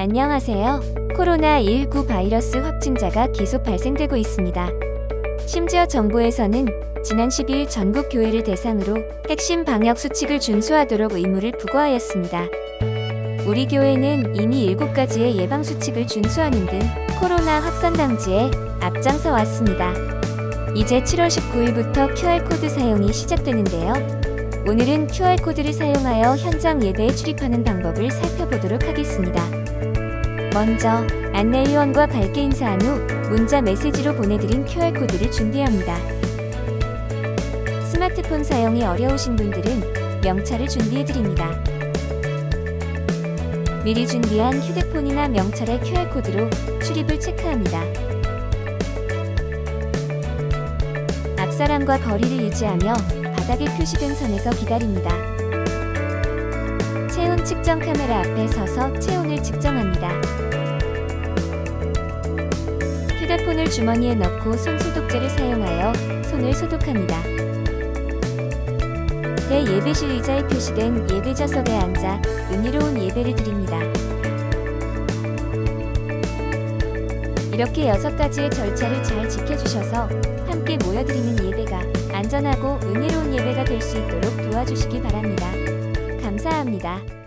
안녕하세요. 코로나19 바이러스 확진자가 계속 발생되고 있습니다. 심지어 정부에서는 지난 10일 전국 교회를 대상으로 핵심 방역 수칙을 준수하도록 의무를 부과하였습니다. 우리 교회는 이미 7가지의 예방 수칙을 준수하는 등 코로나 확산 방지에 앞장서 왔습니다. 이제 7월 19일부터 QR코드 사용이 시작되는데요. 오늘은 QR코드를 사용하여 현장 예배에 출입하는 방법을 살펴보도록 하겠습니다. 먼저 안내위원과 밝게 인사한 후 문자 메시지로 보내드린 QR코드를 준비합니다. 스마트폰 사용이 어려우신 분들은 명찰을 준비해드립니다. 미리 준비한 휴대폰이나 명찰의 QR코드로 출입을 체크합니다. 앞사람과 거리를 유지하며 바닥에 표시된 선에서 기다립니다. 측정 카메라 앞에 서서 체온을 측정합니다. 휴대폰을 주머니에 넣고 손 소독제를 사용하여 손을 소독합니다. 대예배실 의자에 표시된 예배좌석에 앉아 은혜로운 예배를 드립니다. 이렇게 여섯 가지의 절차를 잘 지켜주셔서 함께 모여드리는 예배가 안전하고 은혜로운 예배가 될 수 있도록 도와주시기 바랍니다. 감사합니다.